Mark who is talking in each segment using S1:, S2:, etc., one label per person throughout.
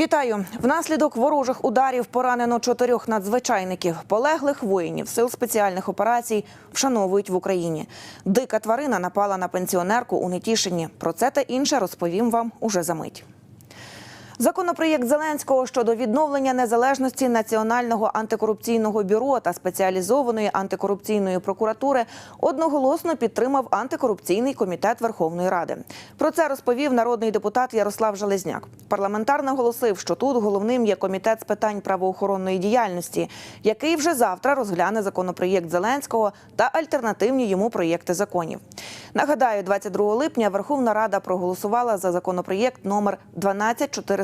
S1: Вітаю! Внаслідок ворожих ударів поранено чотирьох надзвичайників. Полеглих воїнів сил спеціальних операцій вшановують в Україні. Дика тварина напала на пенсіонерку у Нетішині. Про це та інше розповім вам уже за мить. Законопроєкт Зеленського щодо відновлення незалежності Національного антикорупційного бюро та спеціалізованої антикорупційної прокуратури одноголосно підтримав антикорупційний комітет Верховної Ради. Про це розповів народний депутат Ярослав Железняк. Парламентар наголосив, що тут головним є комітет з питань правоохоронної діяльності, який вже завтра розгляне законопроєкт Зеленського та альтернативні йому проєкти законів. Нагадаю, 22 липня Верховна Рада проголосувала за законопроєкт номер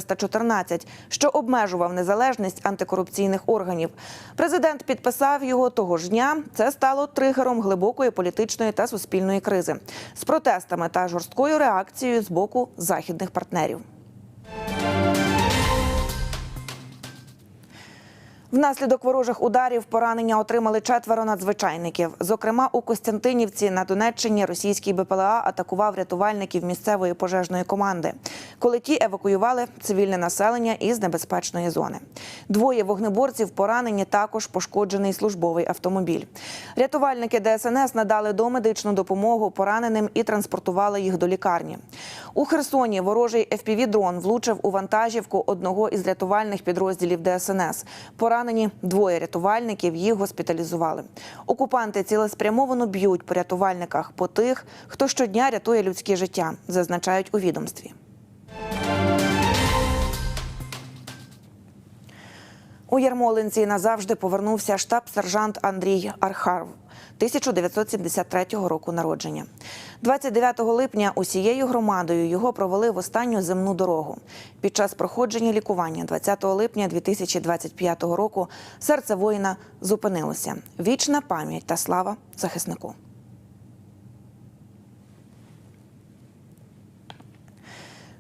S1: 12414, що обмежував незалежність антикорупційних органів. Президент підписав його того ж дня. Це стало тригером глибокої політичної та суспільної кризи з протестами та жорсткою реакцією з боку західних партнерів. Внаслідок ворожих ударів поранення отримали четверо надзвичайників. Зокрема, у Костянтинівці на Донеччині російський БПЛА атакував рятувальників місцевої пожежної команди, коли ті евакуювали цивільне населення із небезпечної зони. Двоє вогнеборців поранені також пошкоджений службовий автомобіль. Рятувальники ДСНС надали домедичну допомогу пораненим і транспортували їх до лікарні. У Херсоні ворожий FPV-дрон влучив у вантажівку одного із рятувальних підрозділів ДСНС. Поранені двоє рятувальників, їх госпіталізували. Окупанти цілеспрямовано б'ють по рятувальниках, по тих, хто щодня рятує людське життя, зазначають у відомстві. У Ярмолинці назавжди повернувся штаб-сержант Андрій Архаров. 1973 року народження. 29 липня усією громадою його провели в останню земну дорогу. Під час проходження лікування 20 липня 2025 року серце воїна зупинилося. Вічна пам'ять та слава захиснику. –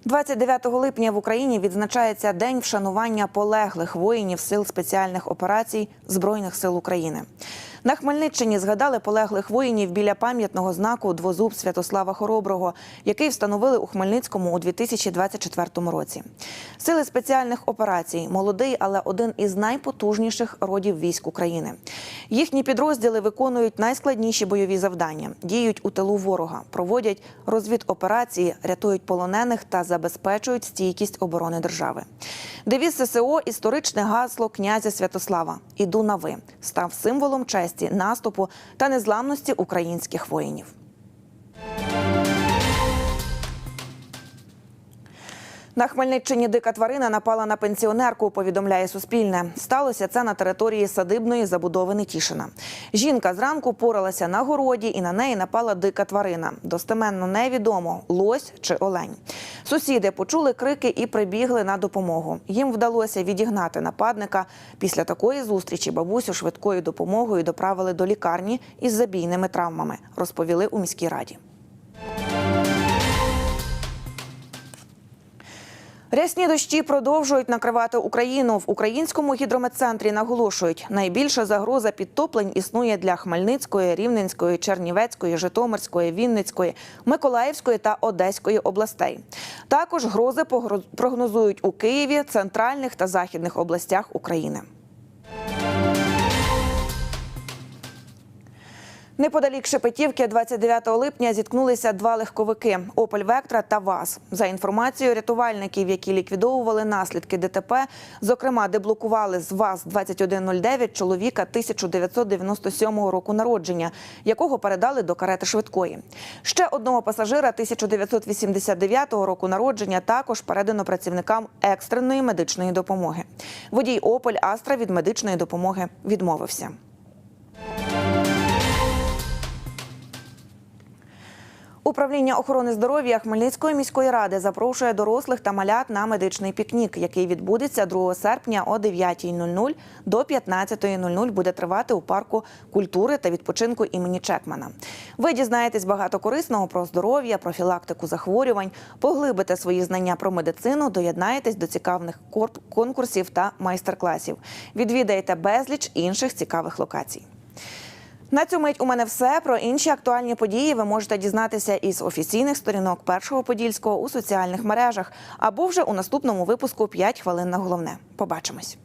S1: 29 липня в Україні відзначається День вшанування полеглих воїнів сил спеціальних операцій Збройних сил України. На Хмельниччині згадали полеглих воїнів біля пам'ятного знаку Двозуб Святослава Хороброго, який встановили у Хмельницькому у 2024 році. Сили спеціальних операцій молодий, але один із найпотужніших родів військ України. Їхні підрозділи виконують найскладніші бойові завдання, діють у тилу ворога, проводять розвідоперації, рятують полонених та забезпечують стійкість оборони держави. Девіз ССО історичне гасло князя Святослава Іду на ви став символом честі, наступу та незламності українських воїнів. На Хмельниччині дика тварина напала на пенсіонерку. Повідомляє Суспільне. Сталося це на території садибної забудови Нетішина. Жінка зранку поралася на городі, і на неї напала дика тварина. Достеменно невідомо лось чи олень. Сусіди почули крики і прибігли на допомогу. Їм вдалося відігнати нападника. Після такої зустрічі бабусю швидкою допомогою доправили до лікарні із забійними травмами. Розповіли у міській раді. Рясні дощі продовжують накривати Україну. В українському гідрометцентрі наголошують, найбільша загроза підтоплень існує для Хмельницької, Рівненської, Чернівецької, Житомирської, Вінницької, Миколаївської та Одеської областей. Також грози прогнозують у Києві, центральних та західних областях України. Неподалік Шепетівки 29 липня зіткнулися два легковики Опель Вектра та ВАЗ. За інформацією рятувальників, які ліквідовували наслідки ДТП, зокрема, деблокували з ВАЗ 2109 чоловіка 1997 року народження, якого передали до карети швидкої. Ще одного пасажира 1989 року народження також передано працівникам екстреної медичної допомоги. Водій Опель Астра від медичної допомоги відмовився. Управління охорони здоров'я Хмельницької міської ради запрошує дорослих та малят на медичний пікнік, який відбудеться 2 серпня о 9.00 до 15.00 буде тривати у парку культури та відпочинку імені Чекмана. Ви дізнаєтесь багато корисного про здоров'я, профілактику захворювань, поглибите свої знання про медицину, доєднаєтесь до цікавих конкурсів та майстер-класів. Відвідаєте безліч інших цікавих локацій. На цю мить у мене все. Про інші актуальні події ви можете дізнатися із офіційних сторінок першого подільського у соціальних мережах або вже у наступному випуску «5 хвилин на головне. Побачимось.